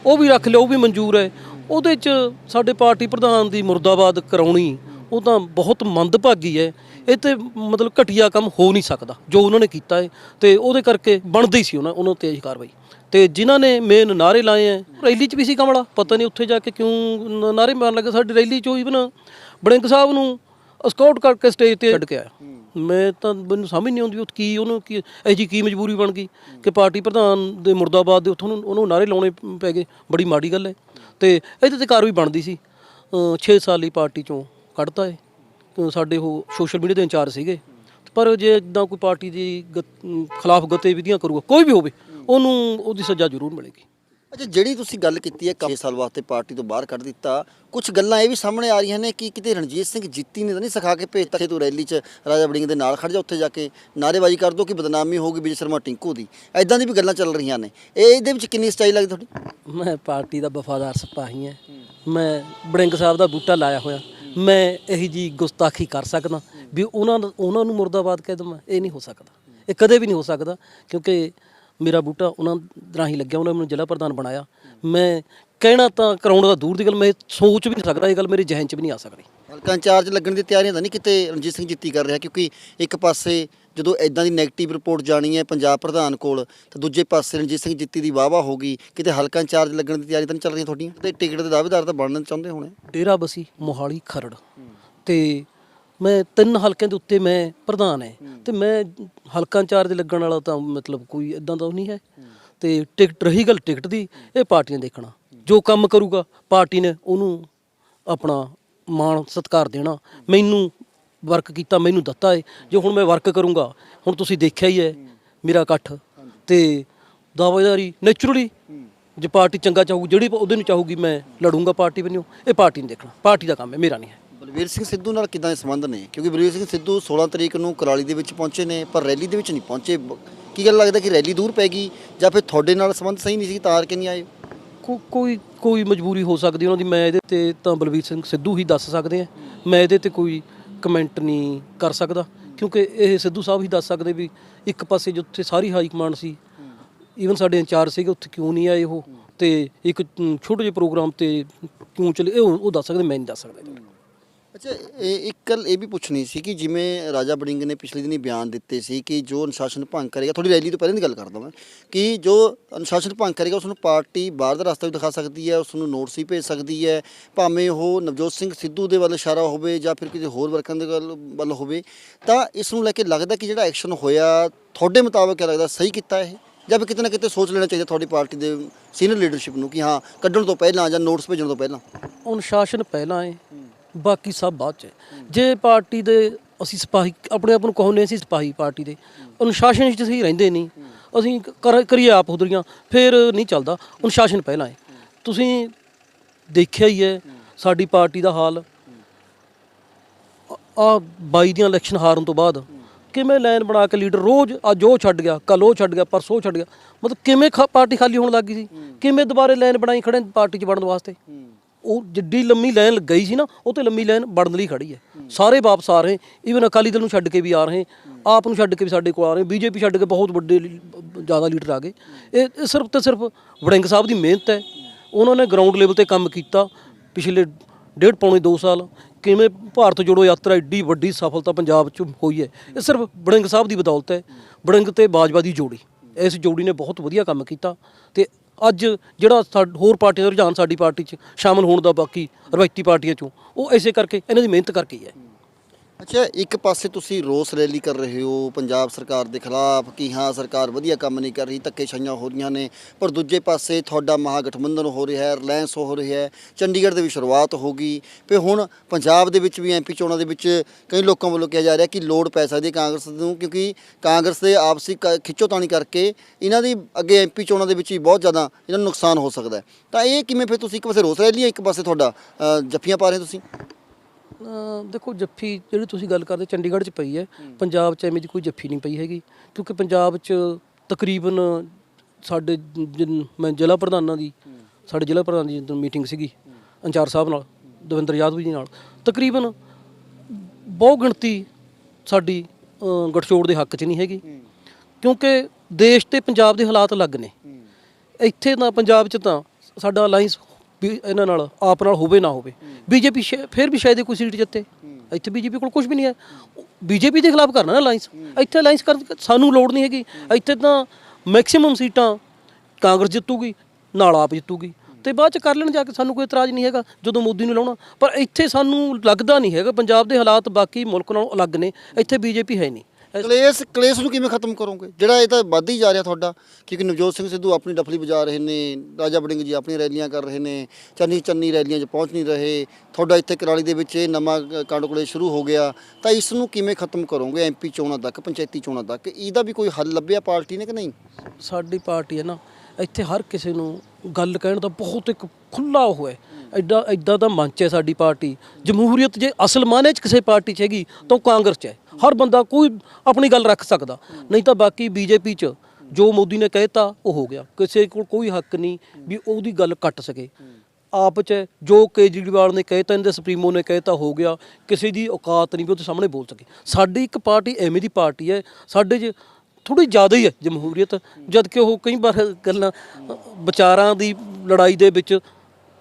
ਉਹ ਵੀ ਰੱਖ ਲਿਆ, ਉਹ ਵੀ ਮਨਜ਼ੂਰ ਹੈ। ਉਹਦੇ 'ਚ ਸਾਡੇ ਪਾਰਟੀ ਪ੍ਰਧਾਨ ਦੀ ਮੁਰਦਾਬਾਦ ਕਰਾਉਣੀ, ਉਹ ਤਾਂ ਬਹੁਤ ਮੰਦਭਾਗੀ ਹੈ। ਇਹ ਤੇ ਮਤਲਬ ਘਟੀਆ ਕੰਮ ਹੋ ਨਹੀਂ ਸਕਦਾ, ਜੋ ਉਹਨਾਂ ਨੇ ਕੀਤਾ ਹੈ ਤੇ ਉਹਦੇ ਕਰਕੇ ਬਣਦੀ ਹੀ ਸੀ ਉਹਨਾਂ ਉਹਨਾਂ ਤੇ ਕਾਰਵਾਈ। ਤੇ ਜਿਨ੍ਹਾਂ ਨੇ ਮੇਨ ਨਾਰੇ ਲਾਏ ਐ ਰੈਲੀ 'ਚ ਵੀ ਸੀ ਕਮਲਾ, ਪਤਾ ਨਹੀਂ ਉੱਥੇ ਜਾ ਕੇ ਕਿਉਂ ਨ- ਨਾਰੇ ਮਾਰਨ ਲੱਗੇ, ਸਾਡੀ ਰੈਲੀ 'ਚੋਂ ਇਵਨ ਬੜਿੰਗ ਸਾਹਿਬ ਨੂੰ ਸਕਾਊਟ ਕਰਕੇ ਸਟੇਜ ਤੇ ਛੱਡ ਕੇ ਆਇਆ। ਮੈਂ ਤਾਂ, ਮੈਨੂੰ ਸਮਝ ਨਹੀਂ ਆਉਂਦੀ ਉਹ ਕੀ ਉਹਨੂੰ ਕੀ, ਇਹ ਜੀ ਕੀ ਮਜਬੂਰੀ ਬਣ ਗਈ ਕਿ ਪਾਰਟੀ ਪ੍ਰਧਾਨ ਦੇ ਮੁਰਦਾਬਾਦ ਦੇ ਉੱਥੋਂ ਉਹਨੂੰ ਨਾਰੇ ਲਾਉਣੇ ਪੈ ਗਏ, ਬੜੀ ਮਾੜੀ ਗੱਲ ਹੈ। ਤੇ ਇਹਦੇ ਤੇ ਕਾਰਵਾਈ ਬਣਦੀ ਸੀ। 6 ਲਈ ਪਾਰਟੀ ਚੋਂ ਕੱਢਤਾ ਹੈ ਅ, ਸਾਡੇ ਉਹ ਸੋਸ਼ਲ ਮੀਡੀਆ ਦੇ ਇੰਚਾਰਜ ਸੀਗੇ। ਪਰ ਜੇ ਇਦਾਂ ਕੋਈ ਪਾਰਟੀ ਦੀ ਖਿਲਾਫ ਗਤੀਵਿਧੀਆਂ ਕਰੂਗਾ ਕੋਈ ਵੀ ਹੋਵੇ ਉਹਨੂੰ ਉਹਦੀ ਸਜ਼ਾ ਜ਼ਰੂਰ ਮਿਲੇਗੀ। ਅੱਛਾ ਜਿਹੜੀ ਤੁਸੀਂ ਗੱਲ ਕੀਤੀ ਹੈ 6 ਸਾਲ ਵਾਸਤੇ ਪਾਰਟੀ ਤੋਂ ਬਾਹਰ ਕੱਢ ਦਿੱਤਾ ਕੁਝ ਗੱਲਾਂ ਇਹ ਵੀ ਸਾਹਮਣੇ ਆ ਰਹੀਆਂ ਨੇ ਕਿ ਕਿਤੇ ਰਣਜੀਤ ਸਿੰਘ ਜਿੱਤੀ ਨੇ ਤਾਂ ਨਹੀਂ ਸਿਖਾ ਕੇ ਭੇਜਤਾ ਕਿ ਤੂੰ ਰੈਲੀ 'ਚ ਰਾਜਾ ਵੜਿੰਗ ਦੇ ਨਾਲ ਖੜ ਜਾ ਉੱਥੇ ਜਾ ਕੇ ਨਾਅਰੇਬਾਜ਼ੀ ਕਰ ਦੋ ਕਿ ਬਦਨਾਮੀ ਹੋਊਗੀ ਵਿਜੇ ਸ਼ਰਮਾ ਟਿੰਕੂ ਦੀ। ਐਦਾਂ ਦੀ ਵੀ ਗੱਲਾਂ ਚੱਲ ਰਹੀਆਂ ਨੇ। ਇਹ ਇਹਦੇ ਵਿੱਚ ਕਿੰਨੀ ਸਚਾਈ ਲੱਗਦੀ ਤੁਹਾਡੀ? ਮੈਂ ਪਾਰਟੀ ਦਾ ਵਫਾਦਾਰ ਸਿਪਾਹੀ ਹਾਂ। ਮੈਂ ਬੜਿੰਗ ਸਾਹਿਬ ਦਾ ਬੂਟਾ ਲਾਇਆ ਹੋਇਆ। ਮੈਂ ਇਹੀ ਜੀ ਗੁਸਤਾਖੀ ਕਰ ਸਕਦਾ ਵੀ ਉਹਨਾਂ ਉਹਨਾਂ ਨੂੰ ਮੁਰਦਾਬਾਦ ਕਹਿ ਦਵਾਂ, ਇਹ ਨਹੀਂ ਹੋ ਸਕਦਾ। ਇਹ ਕਦੇ ਵੀ ਨਹੀਂ ਹੋ ਸਕਦਾ, ਕਿਉਂਕਿ ਮੇਰਾ ਬੂਟਾ ਉਹਨਾਂ ਰਾਹੀਂ ਲੱਗਿਆ ਉਹਨਾਂ ਮੈਨੂੰ ਜ਼ਿਲ੍ਹਾ ਪ੍ਰਧਾਨ ਬਣਾਇਆ। ਮੈਂ ਕਹਿਣਾ ਤਾਂ ਕਰਾਉਣ ਦਾ ਦੂਰ ਦੀ ਗੱਲ ਮੈਂ ਸੋਚ ਵੀ ਨਹੀਂ ਸਕਦਾ ਇਹ ਗੱਲ ਮੇਰੇ ਜ਼ਿਹਨ 'ਚ ਵੀ ਨਹੀਂ ਆ ਸਕਦੀ। ਹਲਕਾ ਇੰਚਾਰਜ ਲੱਗਣ ਦੀ ਤਿਆਰੀਆਂ ਤਾਂ ਨਹੀਂ ਕਿਤੇ ਰਣਜੀਤ ਸਿੰਘ ਜਿੱਤੀ ਕਰ ਰਿਹਾ ਕਿਉਂਕਿ ਇੱਕ ਪਾਸੇ ਜਦੋਂ ਐਦਾਂ ਦੀ ਨੈਗੇਟਿਵ ਰਿਪੋਰਟ ਜਾਣੀ ਹੈ ਪੰਜਾਬ ਪ੍ਰਧਾਨ ਕੋਲ ਤਾਂ ਦੂਜੇ ਪਾਸੇ ਰਣਜੀਤ ਸਿੰਘ ਜਿੱਤੀ ਦੀ ਵਾਵਾ ਹੋ ਗਈ ਕਿਤੇ ਹਲਕਾ ਇੰਚਾਰਜ ਲੱਗਣ ਦੀ ਤਿਆਰੀ ਤਾਂ ਨਹੀਂ ਚੱਲ ਰਹੀਆਂ ਤੁਹਾਡੀਆਂ? ਤੇ ਟਿਕਟ ਦੇ ਦਾਅਵੇਦਾਰ ਤਾਂ ਬਣਨਾ ਚਾਹੁੰਦੇ ਹੋਣੇ। ਡੇਰਾ ਬਸੀ ਮੋਹਾਲੀ ਖਰੜ। ਤੇ ਮੈਂ ਤਿੰਨ ਹਲਕਿਆਂ ਦੇ ਉੱਤੇ ਮੈਂ ਪ੍ਰਧਾਨ ਹੈ। ਤੇ ਮੈਂ ਹਲਕਾ ਇੰਚਾਰਜ ਲੱਗਣ ਵਾਲਾ ਤਾਂ ਮਤਲਬ ਕੋਈ ਇਦਾਂ ਦਾ ਨਹੀਂ ਹੈ। ਤੇ ਟਿਕਟ ਰਹੀ ਗੱਲ ਟਿਕਟ ਦੀ ਇਹ ਪਾਰਟੀ ਨੇ ਦੇਖਣਾ। ਜੋ ਕੰਮ ਕਰੂਗਾ ਪਾਰਟੀ ਨੇ ਉਹਨੂੰ ਆਪਣਾ ਮਾਣ ਸਤਿਕਾਰ ਦੇਣਾ। ਮੈਨੂੰ ਵਰਕ ਕੀਤਾ ਮੈਨੂੰ ਦਿੱਤਾ ਹੈ ਜੇ ਹੁਣ ਮੈਂ ਵਰਕ ਕਰੂੰਗਾ ਹੁਣ ਤੁਸੀਂ ਦੇਖਿਆ ਹੀ ਹੈ ਮੇਰਾ ਇਕੱਠ। ਤੇ ਦਾਅਵੇਦਾਰੀ ਨੇਚਰਲੀ ਜੇ ਪਾਰਟੀ ਚੰਗਾ ਚਾਹੂ ਜਿਹੜੀ ਉਹਦੇ ਨੂੰ ਚਾਹੂਗੀ ਮੈਂ ਲੜੂੰਗਾ ਪਾਰਟੀ ਵੱਲੋਂ ਇਹ ਪਾਰਟੀ ਨੇ ਦੇਖਣਾ। ਪਾਰਟੀ ਦਾ ਕੰਮ ਹੈ ਮੇਰਾ ਨਹੀਂ ਹੈ। ਬਲਵੀਰ ਸਿੰਘ ਸਿੱਧੂ ਨਾਲ ਕਿਦਾਂ ਦੇ ਸੰਬੰਧ ਨੇ? ਕਿਉਂਕਿ ਬਲਵੀਰ ਸਿੰਘ ਸਿੱਧੂ 16 ਤਰੀਕ ਨੂੰ ਕਰਾਲੀ ਦੇ ਵਿੱਚ ਪਹੁੰਚੇ ਨੇ, ਪਰ ਰੈਲੀ ਦੇ ਵਿੱਚ ਨਹੀਂ ਪਹੁੰਚੇ। ਕੀ ਗੱਲ ਲੱਗਦਾ ਕਿ ਰੈਲੀ ਦੂਰ ਪੈ ਗਈ ਜਾਂ ਫਿਰ ਤੁਹਾਡੇ ਨਾਲ ਸੰਬੰਧ ਸਹੀ ਨਹੀਂ ਸੀ ਤਾਰ ਕੇ ਨਹੀਂ ਆਏ? ਕੋ- ਕੋਈ ਕੋਈ ਮਜਬੂਰੀ ਹੋ ਸਕਦੀ ਉਹਨਾਂ ਦੀ। ਮੈਂ ਇਹਦੇ ਤੇ ਤਾਂ ਬਲਵੀਰ ਸਿੰਘ ਸਿੱਧੂ ਹੀ ਦੱਸ ਸਕਦੇ ਆ ਮੈਂ ਇਹਦੇ ਤੇ ਕੋਈ ਕਮੈਂਟ ਨਹੀਂ ਕਰ ਸਕਦਾ। ਕਿਉਂਕਿ ਇਹ ਸਿੱਧੂ ਸਾਹਿਬ ਹੀ ਦੱਸ ਸਕਦੇ ਵੀ ਇੱਕ ਪਾਸੇ ਜਿੱਥੇ ਸਾਰੀ ਹਾਈ ਕਮਾਂਡ ਸੀ ਈਵਨ ਸਾਡੇ ਇੰਚਾਰਜ ਸੀਗੇ, ਉੱਥੇ ਕਿਉਂ ਨਹੀਂ ਆਏ ਉਹ? ਤੇ ਇੱਕ ਛੋਟੇ ਜਿਹੇ ਪ੍ਰੋਗਰਾਮ ਤੇ ਕਿਉਂ ਚਲੇ, ਉਹ ਦੱਸ ਸਕਦੇ, ਮੈਂ ਨਹੀਂ ਦੱਸ ਸਕਦਾ ਅੱਛਾ, ਇਹ ਇੱਕ ਗੱਲ ਇਹ ਵੀ ਪੁੱਛਣੀ ਸੀ ਕਿ ਜਿਵੇਂ ਰਾਜਾ ਬੜਿੰਗ ਨੇ ਪਿਛਲੇ ਦਿਨੀ ਬਿਆਨ ਦਿੱਤੇ ਸੀ ਕਿ ਜੋ ਅਨੁਸ਼ਾਸਨ ਭੰਗ ਕਰੇਗਾ ਥੋੜੀ ਰੈਲੀ ਤੋਂ ਪਹਿਲਾਂ ਦੀ ਗੱਲ ਕਰਦਾ ਮੈਂ ਕਿ ਜੋ ਅਨੁਸ਼ਾਸਨ ਭੰਗ ਕਰੇਗਾ ਉਸ ਨੂੰ ਪਾਰਟੀ ਬਾਹਰ ਦਾ ਰਸਤਾ ਵੀ ਦਿਖਾ ਸਕਦੀ ਹੈ ਉਸ ਨੂੰ ਨੋਟਿਸ ਵੀ ਭੇਜ ਸਕਦੀ ਹੈ, ਭਾਵੇਂ ਉਹ ਨਵਜੋਤ ਸਿੰਘ ਸਿੱਧੂ ਦੇ ਵੱਲ ਇਸ਼ਾਰਾ ਹੋਵੇ ਜਾਂ ਫਿਰ ਕਿਸੇ ਹੋਰ ਵਰਕਰਾਂ ਦੇ ਵੱਲ ਵੱਲ ਹੋਵੇ, ਤਾਂ ਇਸ ਨੂੰ ਲੈ ਕੇ ਲੱਗਦਾ ਕਿ ਜਿਹੜਾ ਐਕਸ਼ਨ ਹੋਇਆ, ਤੁਹਾਡੇ ਮੁਤਾਬਕ ਕੀ ਲੱਗਦਾ, ਸਹੀ ਕੀਤਾ ਇਹ? ਜਾਂ ਫਿਰ ਕਿਤੇ ਨਾ ਕਿਤੇ ਸੋਚ ਲੈਣਾ ਚਾਹੀਦਾ ਤੁਹਾਡੀ ਪਾਰਟੀ ਦੇ ਸੀਨੀਅਰ ਲੀਡਰਸ਼ਿਪ ਨੂੰ ਕਿ ਹਾਂ, ਕੱਢਣ ਤੋਂ ਪਹਿਲਾਂ ਜਾਂ ਨੋਟਿਸ ਭੇਜਣ ਤੋਂ ਪਹਿਲਾਂ? ਅਨੁਸ਼ਾਸਨ ਪਹਿਲਾਂ ਹੈ ਬਾਕੀ ਸਭ ਬਾਅਦ ਚ ਜੇ ਪਾਰਟੀ ਦੇ ਅਸੀਂ ਸਿਪਾਹੀ, ਆਪਣੇ ਆਪ ਨੂੰ ਕਹੋਨੇ ਅਸੀਂ ਸਿਪਾਹੀ ਪਾਰਟੀ ਦੇ। ਅਨੁਸ਼ਾਸਨ ਵਿੱਚ ਅਸੀਂ ਰਹਿੰਦੇ ਨਹੀਂ। ਅਸੀਂ ਕਰ- ਕਰੀਏ ਆਪ ਹੁਦਰੀਆਂ ਫਿਰ ਨਹੀਂ ਚੱਲਦਾ। ਅਨੁਸ਼ਾਸਨ ਪਹਿਲਾਂ ਹੈ। ਤੁਸੀਂ ਦੇਖਿਆ ਹੀ ਹੈ ਸਾਡੀ ਪਾਰਟੀ ਦਾ ਹਾਲ। ਆ 22 ਦੀਆਂ ਇਲੈਕਸ਼ਨ ਹਾਰਨ ਤੋਂ ਬਾਅਦ ਕਿਵੇਂ ਲਾਈਨ ਬਣਾ ਕੇ ਲੀਡਰ ਰੋਜ਼ ਅੱਜ ਉਹ ਛੱਡ ਗਿਆ ਕੱਲ ਉਹ ਛੱਡ ਗਿਆ, ਪਰਸੋਂ ਉਹ ਛੱਡ ਗਿਆ। ਮਤਲਬ ਕਿਵੇਂ ਖਾ- ਪਾਰਟੀ ਖਾਲੀ ਹੋਣ ਲੱਗ ਗਈ ਸੀ? ਕਿਵੇਂ ਦੁਬਾਰੇ ਲਾਈਨ ਬਣਾਈ ਖੜੇ ਪਾਰਟੀ 'ਚ ਵੜਨ ਵਾਸਤੇ? ਉਹ ਜਿੱਡੀ ਲੰਮੀ ਲਾਈਨ ਗਈ ਸੀ ਨਾ, ਉਹ ਤੇ ਲੰਮੀ ਲਾਈਨ ਵੜਨ ਲਈ ਖੜੀ ਹੈ। ਸਾਰੇ ਵਾਪਸ ਆ ਰਹੇ ਈਵਨ ਅਕਾਲੀ ਦਲ ਨੂੰ ਛੱਡ ਕੇ ਵੀ ਆ ਰਹੇ ਆਪ ਨੂੰ ਛੱਡ ਕੇ ਵੀ ਸਾਡੇ ਕੋਲ ਆ ਰਹੇ ਬੀਜੇਪੀ ਛੱਡ ਕੇ ਬਹੁਤ ਵੱਡੇ ਜ਼ਿਆਦਾ ਲੀਡਰ ਆ ਗਏ। ਇਹ ਇਹ ਸਿਰਫ ਤੇ ਸਿਰਫ ਵੜਿੰਗ ਸਾਹਿਬ ਦੀ ਮਿਹਨਤ ਹੈ। ਉਹਨਾਂ ਨੇ ਗਰਾਊਂਡ ਲੈਵਲ ਤੇ ਕੰਮ ਕੀਤਾ ਪਿਛਲੇ ਡੇਢ ਪੌਣੇ 2 ਸਾਲ। ਕਿਵੇਂ ਭਾਰਤ ਜੋੜੋ ਯਾਤਰਾ ਏਡੀ ਵੱਡੀ ਸਫਲਤਾ ਪੰਜਾਬ 'ਚ ਹੋਈ ਹੈ। ਇਹ ਸਿਰਫ ਵੜਿੰਗ ਸਾਹਿਬ ਦੀ ਬਦੌਲਤ ਹੈ। ਵੜਿੰਗ ਤੇ ਬਾਜਵਾ ਦੀ ਜੋੜੀ। ਇਸ ਜੋੜੀ ਨੇ ਬਹੁਤ ਵਧੀਆ ਕੰਮ ਕੀਤਾ ਤੇ ਅੱਜ ਜਿਹੜਾ ਸਾ- ਹੋਰ ਪਾਰਟੀਆਂ ਦਾ ਰੁਝਾਨ ਸਾਡੀ ਪਾਰਟੀ 'ਚ ਸ਼ਾਮਲ ਹੋਣ ਦਾ ਬਾਕੀ ਰਵਾਇਤੀ ਪਾਰਟੀਆਂ 'ਚੋਂ, ਉਹ ਐਸੇ ਕਰਕੇ, ਇਹਨਾਂ ਦੀ ਮਿਹਨਤ ਕਰਕੇ ਹੀ ਹੈ। ਅੱਛਾ, ਇੱਕ ਪਾਸੇ ਤੁਸੀਂ ਰੋਸ ਰੈਲੀ ਕਰ ਰਹੇ ਹੋ, ਪੰਜਾਬ ਸਰਕਾਰ ਦੇ ਖਿਲਾਫ ਕਿ ਹਾਂ, ਸਰਕਾਰ ਵਧੀਆ ਕੰਮ ਨਹੀਂ ਕਰ ਰਹੀ ਧੱਕੇ ਹੋ ਰਹੀਆਂ ਨੇ, ਪਰ ਦੂਜੇ ਪਾਸੇ ਤੁਹਾਡਾ ਮਹਾਗਠਬੰਧਨ ਹੋ ਰਿਹਾ ਹੈ, ਰਿਲਾਇੰਸ ਹੋ ਰਿਹਾ ਹੈ, ਚੰਡੀਗੜ੍ਹ ਦੇ ਵੀ ਸ਼ੁਰੂਆਤ ਹੋ ਗਈ। ਤੇ ਹੁਣ ਪੰਜਾਬ ਦੇ ਵਿੱਚ ਵੀ ਐਮਪੀ ਚੋਣਾਂ ਦੇ ਵਿੱਚ ਕਈ ਲੋਕਾਂ ਵੱਲੋਂ ਕਿਹਾ ਜਾ ਰਿਹਾ ਕਿ ਲੋੜ ਪੈ ਸਕਦੀ ਹੈ ਕਾਂਗਰਸ ਨੂੰ, ਕਿਉਂਕਿ ਕਾਂਗਰਸ ਦੇ ਆਪਸੀ ਕ- ਖਿੱਚੋਤਾਣੀ ਕਰਕੇ ਇਹਨਾਂ ਦੀ ਅੱਗੇ ਐਮਪੀ ਚੋਣਾਂ ਦੇ ਵਿੱਚ ਵੀ ਬਹੁਤ ਜ਼ਿਆਦਾ ਇਹਨਾਂ ਨੂੰ ਨੁਕਸਾਨ ਹੋ ਸਕਦਾ ਤਾਂ ਇਹ ਕਿਵੇਂ ਫਿਰ ਤੁਸੀਂ ਇੱਕ ਪਾਸੇ ਰੋਸ ਰੈਲੀ ਹੈ, ਇੱਕ ਪਾਸੇ ਤੁਹਾਡਾ ਜੱਫੀਆਂ ਪਾ ਰਹੇ ਤੁਸੀਂ? ਦੇਖੋ ਜੱਫੀ ਜਿਹੜੀ ਤੁਸੀਂ ਗੱਲ ਕਰਦੇ ਚੰਡੀਗੜ੍ਹ 'ਚ ਪਈ ਹੈ। ਪੰਜਾਬ 'ਚ ਐਵੇਂ ਦੀ ਕੋਈ ਜੱਫੀ ਨਹੀਂ ਪਈ ਹੈਗੀ। ਕਿਉਂਕਿ ਪੰਜਾਬ 'ਚ ਤਕਰੀਬਨ ਸਾਡੇ ਜਿਨ- ਮੈਂ ਜ਼ਿਲ੍ਹਾ ਪ੍ਰਧਾਨਾਂ ਦੀ ਸਾਡੇ ਜ਼ਿਲ੍ਹਾ ਪ੍ਰਧਾਨ ਦੀ ਜਦੋਂ ਮੀਟਿੰਗ ਸੀਗੀ ਅੰਚਾਰ ਸਾਹਿਬ ਨਾਲ ਦਵਿੰਦਰ ਯਾਦਵ ਜੀ ਨਾਲ ਤਕਰੀਬਨ ਬਹੁ ਗਿਣਤੀ ਸਾਡੀ ਅਹ, ਗਠਜੋੜ ਦੇ ਹੱਕ 'ਚ ਨਹੀਂ ਹੈਗੀ। ਕਿਉਂਕਿ ਦੇਸ਼ ਤੇ ਪੰਜਾਬ ਦੇ ਹਾਲਾਤ ਅਲੱਗ ਨੇ। ਇੱਥੇ ਤਾਂ ਪੰਜਾਬ 'ਚ ਤਾਂ ਸਾਡਾ ਅਲਾਈਅੰਸ ਵੀ ਇਹਨਾਂ ਨਾਲ ਆਪ ਨਾਲ ਹੋਵੇ ਨਾ ਹੋਵੇ। ਬੀਜੇਪੀ ਫਿਰ ਵੀ ਸ਼ਾਇਦ ਕੋਈ ਸੀਟ ਜਿੱਤੇ। ਇੱਥੇ ਬੀਜੇਪੀ ਕੋਲ ਕੁਝ ਵੀ ਨਹੀਂ ਹੈ। ਬੀਜੇਪੀ ਦੇ ਖਿਲਾਫ ਕਰਨਾ ਨਾ ਅਲਾਈਅੰਸ ਇੱਥੇ ਅਲਾਈਅੰਸ ਕਰਨ ਸਾਨੂੰ ਲੋੜ ਨਹੀਂ ਹੈਗੀ। ਇੱਥੇ ਤਾਂ ਮੈਕਸਿਮਮ ਸੀਟਾਂ ਕਾਂਗਰਸ ਜਿੱਤੂਗੀ ਨਾਲ ਆਪ ਜਿੱਤੂਗੀ। ਤੇ ਬਾਅਦ ਚ ਕਰ ਲੈਣ ਜਾ ਕੇ ਸਾਨੂੰ ਕੋਈ ਇਤਰਾਜ਼ ਨਹੀਂ ਹੈਗਾ ਜਦੋਂ ਮੋਦੀ ਨੂੰ ਲਾਉਣਾ। ਪਰ ਇੱਥੇ ਸਾਨੂੰ ਲੱਗਦਾ ਨਹੀਂ ਹੈਗਾ ਪੰਜਾਬ ਦੇ ਹਾਲਾਤ ਬਾਕੀ ਮੁਲਕ ਨਾਲੋਂ ਅਲੱਗ ਨੇ। ਇੱਥੇ ਬੀਜੇਪੀ ਹੈ ਨਹੀਂ। ਕਲੇਸ਼ ਕਲੇਸ਼ ਨੂੰ ਕਿਵੇਂ ਖਤਮ ਕਰੋਗੇ? ਜਿਹੜਾ ਇਹ ਤਾਂ ਵੱਧ ਹੀ ਜਾ ਰਿਹਾ ਤੁਹਾਡਾ, ਕਿਉਂਕਿ ਨਵਜੋਤ ਸਿੰਘ ਸਿੱਧੂ ਆਪਣੀ ਡਫਲੀ ਵਜਾ ਰਹੇ ਨੇ, ਰਾਜਾ ਬੜਿੰਗ ਜੀ ਆਪਣੀ ਰੈਲੀਆਂ ਕਰ ਰਹੇ ਨੇ, ਚੰਨੀ ਚੰਨੀ ਰੈਲੀਆਂ 'ਚ ਪਹੁੰਚ ਨਹੀਂ ਰਹੇ, ਤੁਹਾਡਾ ਇੱਥੇ ਕਰਾਲੀ ਦੇ ਵਿੱਚ ਇਹ ਨਵਾਂ ਕ- ਕਾਂਡ ਕੋਲੇ ਸ਼ੁਰੂ ਹੋ ਗਿਆ, ਤਾਂ ਇਸ ਨੂੰ ਕਿਵੇਂ ਖਤਮ ਕਰੋਗੇ ਐਮਪੀ ਚੋਣਾਂ ਤੱਕ, ਪੰਚਾਇਤੀ ਚੋਣਾਂ ਤੱਕ? ਇਹਦਾ ਵੀ ਕੋਈ ਹੱਲ ਲੱਭਿਆ ਪਾਰਟੀ ਨੇ ਕਿ ਨਹੀਂ? ਸਾਡੀ ਪਾਰਟੀ ਹੈ ਨਾ ਇੱਥੇ ਹਰ ਕਿਸੇ ਨੂੰ ਗੱਲ ਕਹਿਣ ਦਾ ਬਹੁਤ ਇੱਕ ਖੁੱਲਾ ਉਹ ਹੈ। ਐਡਾ ਐਡਾ ਦਾ ਮੰਚ ਹੈ ਸਾਡੀ ਪਾਰਟੀ। ਜਮਹੂਰੀਅਤ ਜੇ ਅਸਲ ਮਾਨੇ ਚ ਕਿਸੇ ਪਾਰਟੀ 'ਚ ਹੈਗੀ ਤਾਂ ਉਹ ਕਾਂਗਰਸ 'ਚ ਹੈ। ਹਰ ਬੰਦਾ ਕੋਈ ਆਪਣੀ ਗੱਲ ਰੱਖ ਸਕਦਾ। ਨਹੀਂ ਤਾਂ ਬਾਕੀ ਬੀਜੇਪੀ 'ਚ ਜੋ ਮੋਦੀ ਨੇ ਕਹਿਤਾ ਉਹ ਹੋ ਗਿਆ। ਕਿਸੇ ਕੋਲ ਕੋਈ ਹੱਕ ਨਹੀਂ ਵੀ ਉਹਦੀ ਗੱਲ ਕੱਟ ਸਕੇ। ਆਪ 'ਚ ਹੈ, ਜੋ ਕੇਜਰੀਵਾਲ ਨੇ ਕਹਿਤਾ ਇਹਦੇ ਸੁਪਰੀਮੋ ਨੇ ਕਹਿਤਾ ਹੋ ਗਿਆ। ਕਿਸੇ ਦੀ ਔਕਾਤ ਨਹੀਂ ਵੀ ਉਹਦੇ ਸਾਹਮਣੇ ਬੋਲ ਸਕੇ। ਸਾਡੀ ਇੱਕ ਪਾਰਟੀ ਐਵੇਂ ਦੀ ਪਾਰਟੀ ਹੈ। ਸਾਡੇ 'ਚ ਥੋੜੀ ਜ਼ਿਆਦਾ ਹੀ ਹੈ ਜਮਹੂਰੀਅਤ, ਜਦ ਕਿ ਉਹ ਕਈ ਵਾਰ ਗੱਲਾਂ, ਵਿਚਾਰਾਂ ਦੀ ਲੜਾਈ ਦੇ ਵਿੱਚ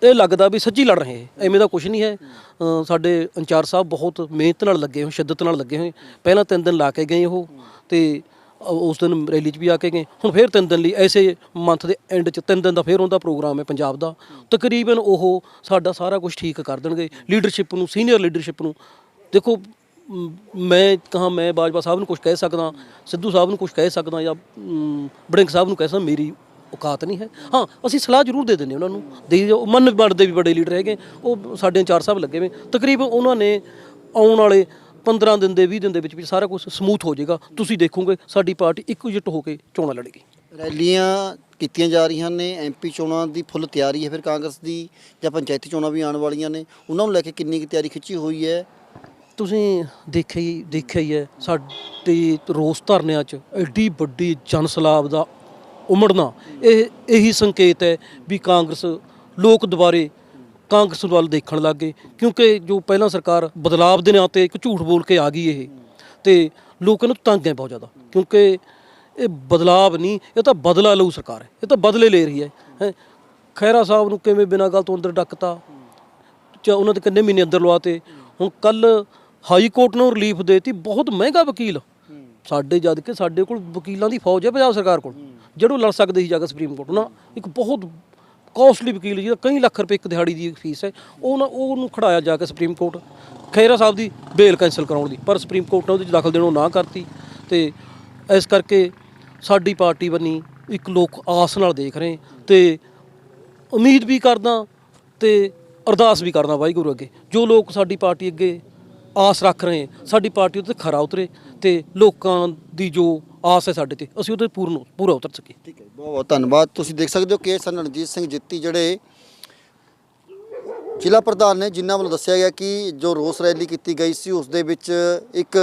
ਇਹ ਲੱਗਦਾ ਵੀ ਸੱਚੀ ਲੜ ਰਹੇ ਐਵੇਂ ਦਾ ਕੁਝ ਨਹੀਂ ਹੈ। ਸਾਡੇ ਅੰਚਾਰ ਸਾਹਿਬ ਬਹੁਤ ਮਿਹਨਤ ਨਾਲ ਲੱਗੇ ਹੋਏ, ਸ਼ਿੱਦਤ ਨਾਲ ਲੱਗੇ ਹੋਏ। ਪਹਿਲਾਂ ਤਿੰਨ ਦਿਨ ਲਾ ਕੇ ਗਏ ਉਹ ਤੇ ਉਸ ਦਿਨ ਰੈਲੀ 'ਚ ਵੀ ਆ ਕੇ ਗਏ। ਹੁਣ ਫੇਰ ਤਿੰਨ ਦਿਨ ਲਈ ਐਸੇ ਮੰਥ ਦੇ ਐਂਡ 'ਚ ਤਿੰਨ ਦਿਨ ਦਾ ਫੇਰ ਉਹਦਾ ਪ੍ਰੋਗਰਾਮ ਹੈ ਪੰਜਾਬ ਦਾ। ਤਕਰੀਬਨ ਉਹ ਸਾਡਾ ਸਾਰਾ ਕੁਝ ਠੀਕ ਕਰ ਦੇਣਗੇ। ਲੀਡਰਸ਼ਿਪ ਨੂੰ ਸੀਨੀਅਰ ਲੀਡਰਸ਼ਿਪ ਨੂੰ। ਦੇਖੋ ਮੈਂ ਕਹਾਂ ਮੈਂ ਬਾਜਵਾ ਸਾਹਿਬ ਨੂੰ ਕੁਝ ਕਹਿ ਸਕਦਾ, ਸਿੱਧੂ ਸਾਹਿਬ ਨੂੰ ਕੁਝ ਕਹਿ ਸਕਦਾ ਜਾਂ ਬੜਿੰਗ ਸਾਹਿਬ ਨੂੰ ਕਹਿ ਸਕਦਾ, ਮੇਰੀ ਔਕਾਤ ਨਹੀਂ ਹੈ। ਹਾਂ, ਅਸੀਂ ਸਲਾਹ ਜ਼ਰੂਰ ਦੇ ਦਿੰਦੇ ਉਹਨਾਂ ਨੂੰ। ਦੇ ਜੋ ਮਨ ਬਣਦੇ ਵੀ ਬੜੇ ਲੀਡਰ ਹੈਗੇ, ਉਹ ਸਾਡੇ ਚਾਰ ਸਾਹਿਬ ਲੱਗੇ ਵੇ ਤਕਰੀਬਨ ਉਹਨਾਂ ਨੇ ਆਉਣ ਵਾਲੇ 15 ਦਿਨ ਦੇ 20 ਦਿਨ ਦੇ ਵਿੱਚ ਵੀ ਸਾਰਾ ਕੁਝ ਸਮੂਥ ਹੋ ਜਾਏਗਾ। ਤੁਸੀਂ ਦੇਖੋਗੇ, ਸਾਡੀ ਪਾਰਟੀ ਇੱਕਜੁੱਟ ਹੋ ਕੇ ਚੋਣਾਂ ਲੜੇਗੀ। ਰੈਲੀਆਂ ਕੀਤੀਆਂ ਜਾ ਰਹੀਆਂ ਨੇ ਐਮਪੀ ਚੋਣਾਂ ਦੀ ਫੁੱਲ ਤਿਆਰੀ ਹੈ, ਫਿਰ ਕਾਂਗਰਸ ਦੀ ਜਾਂ ਪੰਚਾਇਤੀ ਚੋਣਾਂ ਵੀ ਆਉਣ ਵਾਲੀਆਂ ਨੇ। ਉਹਨਾਂ ਨੂੰ ਲੈ ਕੇ ਕਿੰਨੀ ਕੁ ਤਿਆਰੀ ਖਿੱਚੀ ਹੋਈ ਹੈ ਤੁਸੀਂ ਦੇਖਿਆ ਹੀ ਦੇਖਿਆ ਹੀ ਹੈ, ਸਾਡੀ ਰੋਸ ਧਰਨਿਆਂ 'ਚ ਐਡੀ ਵੱਡੀ ਜਨਸਲਾਬ ਦਾ ਉਮੜਨਾ। ਇਹ ਇਹੀ ਸੰਕੇਤ ਹੈ ਵੀ ਕਾਂਗਰਸ ਲੋਕ ਦੁਬਾਰੇ ਕਾਂਗਰਸ ਵੱਲ ਦੇਖਣ ਲੱਗ ਗਏ, ਕਿਉਂਕਿ ਜੋ ਪਹਿਲਾਂ ਸਰਕਾਰ ਬਦਲਾਵ ਦੇ ਨਾਂ ਤੇ ਇੱਕ ਝੂਠ ਬੋਲ ਕੇ ਆ ਗਈ ਇਹ, ਤੇ ਲੋਕਾਂ ਨੂੰ ਤੰਗ ਹੈ ਬਹੁਤ ਜ਼ਿਆਦਾ, ਕਿਉਂਕਿ ਇਹ ਬਦਲਾਵ ਨਹੀਂ, ਇਹ ਤਾਂ ਬਦਲਾ ਲਊ ਸਰਕਾਰ ਹੈ, ਇਹ ਤਾਂ ਬਦਲੇ ਲੈ ਰਹੀ ਹੈ, ਹੈਂ। ਖਹਿਰਾ ਸਾਹਿਬ ਨੂੰ ਕਿਵੇਂ ਬਿਨਾਂ ਗੱਲ ਤੋਂ ਅੰਦਰ ਡੱਕਤਾ? ਚ ਉਹਨਾਂ ਦੇ ਕਿੰਨੇ ਮਹੀਨੇ ਅੰਦਰ ਲਵਾਤੇ ਹੁਣ ਕੱਲ ਹਾਈ ਕੋਰਟ ਨੂੰ ਰਿਲੀਫ ਦੇਤੀ, ਬਹੁਤ ਮਹਿੰਗਾ ਵਕੀਲ। ਸਾਡੇ ਜਦ ਕਿ ਸਾਡੇ ਕੋਲ ਵਕੀਲਾਂ ਦੀ ਫੌਜ ਹੈ ਪੰਜਾਬ ਸਰਕਾਰ ਕੋਲ। ਜਿਹੜੋ ਲੜ ਸਕਦੇ ਸੀ ਜਾ ਕੇ ਸੁਪਰੀਮ ਕੋਰਟ ਨਾ ਇੱਕ ਬਹੁਤ ਕੋਸਟਲੀ ਵਕੀਲ ਜਿਹਦਾ ਕਈ ਲੱਖ ਰੁਪਏ ਇੱਕ ਦਿਹਾੜੀ ਦੀ ਫੀਸ ਹੈ। ਉਹ ਨਾ ਉਹਨੂੰ ਖੜਾਇਆ ਜਾ ਕੇ ਸੁਪਰੀਮ ਕੋਰਟ ਖੈਰਾ ਸਾਹਿਬ ਦੀ ਬੇਲ ਕੈਂਸਲ ਕਰਾਉਣ ਦੀ। ਪਰ ਸੁਪਰੀਮ ਕੋਰਟ ਨੇ ਉਹਦੇ 'ਚ ਦਖਲ ਦੇਣੋਂ ਨਾ ਕਰਤੀ ਤੇ ਇਸ ਕਰਕੇ ਸਾਡੀ ਪਾਰਟੀ ਬੰਨੀ ਇੱਕ ਲੋਕ ਆਸ ਨਾਲ ਦੇਖ ਰਹੇ ਤੇ ਉਮੀਦ ਵੀ ਕਰਦਾ ਤੇ ਅਰਦਾਸ ਵੀ ਕਰਦਾ ਵਾਹਿਗੁਰੂ ਅੱਗੇ। ਜੋ ਲੋਕ ਸਾਡੀ ਪਾਰਟੀ ਅੱਗੇ ਆਸ ਰੱਖ ਰਹੇ ਸਾਡੀ ਪਾਰਟੀ ਉਹਦੇ 'ਤੇ ਖਰਾ ਉਤਰੇ ਤੇ ਲੋਕਾਂ ਦੀ ਜੋ ਆਸ ਹੈ ਸਾਡੇ ਤੇ, ਅਸੀਂ ਉਹਦੇ ਪੂਰਨ ਪੂਰਾ ਉਤਰ ਸਕੀਏ। ਠੀਕ ਹੈ ਬਹੁਤ ਬਹੁਤ ਧੰਨਵਾਦ। ਤੁਸੀਂ ਦੇਖ ਸਕਦੇ ਹੋ ਕਿ ਸਨ ਰਣਜੀਤ ਸਿੰਘ ਜਿੱਤੀ ਜਿਹੜੇ ਜ਼ਿਲ੍ਹਾ ਪ੍ਰਧਾਨ ਨੇ, ਜਿਨ੍ਹਾਂ ਵੱਲੋਂ ਦੱਸਿਆ ਗਿਆ ਕਿ ਜੋ ਰੋਸ ਰੈਲੀ ਕੀਤੀ ਗਈ ਸੀ, ਉਸ ਦੇ ਵਿੱਚ ਇੱਕ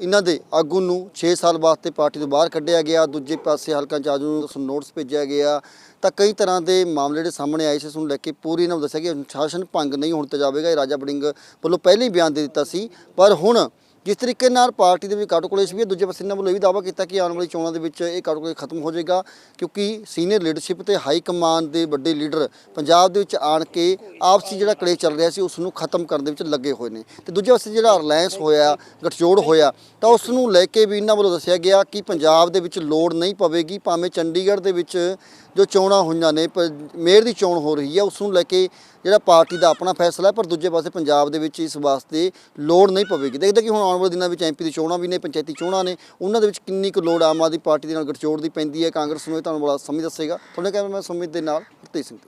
ਇਹਨਾਂ ਦੇ ਆਗੂ ਨੂੰ 6 ਸਾਲ ਵਾਸਤੇ ਪਾਰਟੀ ਤੋਂ ਬਾਹਰ ਕੱਢਿਆ ਗਿਆ, ਦੂਜੇ ਪਾਸੇ ਹਲਕਾ ਇੰਚਾਰਜ ਨੂੰ ਉਸ ਨੂੰ ਨੋਟਿਸ ਭੇਜਿਆ ਗਿਆ। ਤਾਂ ਕਈ ਤਰ੍ਹਾਂ ਦੇ ਮਾਮਲੇ ਜਿਹੜੇ ਸਾਹਮਣੇ ਆਏ ਸੀ, ਉਸ ਨੂੰ ਲੈ ਕੇ ਪੂਰੀ ਇਹਨਾਂ ਨੂੰ ਦੱਸਿਆ ਕਿ ਅਨੁਸ਼ਾਸਨ ਭੰਗ ਨਹੀਂ ਹੋਣ ਤੇ ਜਾਵੇਗਾ। ਇਹ ਰਾਜਾ ਬੜਿੰਗ ਵੱਲੋਂ ਪਹਿਲਾਂ ਹੀ ਬਿਆਨ ਦੇ ਦਿੱਤਾ ਸੀ। ਪਰ ਹੁਣ ਜਿਸ ਤਰੀਕੇ ਨਾਲ ਪਾਰਟੀ ਦੇ ਵਿੱਚ ਕਾਟੋਕਲੇਸ਼ ਵੀ ਹੈ ਦੂਜੇ ਪਾਸੇ ਇਹਨਾਂ ਵੱਲੋਂ ਇਹ ਵੀ ਦਾਅਵਾ ਕੀਤਾ ਕਿ ਆਉਣ ਵਾਲੀ ਚੋਣਾਂ ਦੇ ਵਿੱਚ ਇਹ ਕਾਟੋਕਲੇਸ਼ ਖਤਮ ਹੋ ਜਾਏਗਾ, ਕਿਉਂਕਿ ਸੀਨੀਅਰ ਲੀਡਰਸ਼ਿਪ ਤੇ ਹਾਈ ਕਮਾਂਡ ਦੇ ਵੱਡੇ ਲੀਡਰ ਪੰਜਾਬ ਦੇ ਵਿੱਚ ਆਣ ਕੇ ਆਪਸੀ ਜਿਹੜਾ ਕਲੇਸ਼ ਚੱਲ ਰਿਹਾ ਸੀ, ਉਸ ਨੂੰ ਖਤਮ ਕਰਨ ਦੇ ਵਿੱਚ ਲੱਗੇ ਹੋਏ ਨੇ। ਤੇ ਦੂਜੇ ਪਾਸੇ ਜਿਹੜਾ ਰਿਲਾਇੰਸ ਹੋਇਆ, ਗਠਜੋੜ ਹੋਇਆ, ਤਾਂ ਉਸ ਨੂੰ ਲੈ ਕੇ ਵੀ ਇਹਨਾਂ ਵੱਲੋਂ ਦੱਸਿਆ ਗਿਆ ਕਿ ਪੰਜਾਬ ਦੇ ਵਿੱਚ ਲੋੜ ਨਹੀਂ ਪਵੇਗੀ, ਭਾਵੇਂ ਚੰਡੀਗੜ੍ਹ ਦੇ ਵਿੱਚ ਜੋ ਚੋਣਾਂ ਹੋਈਆਂ ਨੇ ਪ- ਮੇਅਰ ਦੀ ਚੋਣ ਹੋ ਰਹੀ ਹੈ, ਉਸ ਨੂੰ ਲੈ ਕੇ ਜਿਹੜਾ ਪਾਰਟੀ ਦਾ ਆਪਣਾ ਫੈਸਲਾ ਹੈ, ਪਰ ਦੂਜੇ ਪਾਸੇ ਪੰਜਾਬ ਦੇ ਵਿੱਚ ਇਸ ਵਾਸਤੇ ਲੋੜ ਨਹੀਂ ਪਵੇਗੀ। ਦੇਖਦੇ ਕਿ ਹੁਣ ਆਉਣ ਵਾਲੇ ਦਿਨਾਂ ਵਿੱਚ ਐਮਪੀ ਦੀ ਚੋਣਾਂ ਵੀ ਨੇ, ਪੰਚਾਇਤੀ ਚੋਣਾਂ ਨੇ, ਉਹਨਾਂ ਦੇ ਵਿੱਚ ਕਿੰਨੀ ਕੁ ਲੋੜ ਆਮ ਆਦਮੀ ਪਾਰਟੀ ਦੇ ਨਾਲ ਗਠਜੋੜ ਦੀ ਪੈਂਦੀ ਹੈ, ਕਾਂਗਰਸ ਨੂੰ ਇਹ ਤੁਹਾਨੂੰ ਬੜਾ ਸਮਝ ਦੱਸੇਗਾ। ਤੁਹਾਡੇ ਕੈਮਰਾਮੈਨ ਸੁਮਿਤ ਦੇ ਨਾਲ ਹਰਤੇਜ ਸਿੰਘ।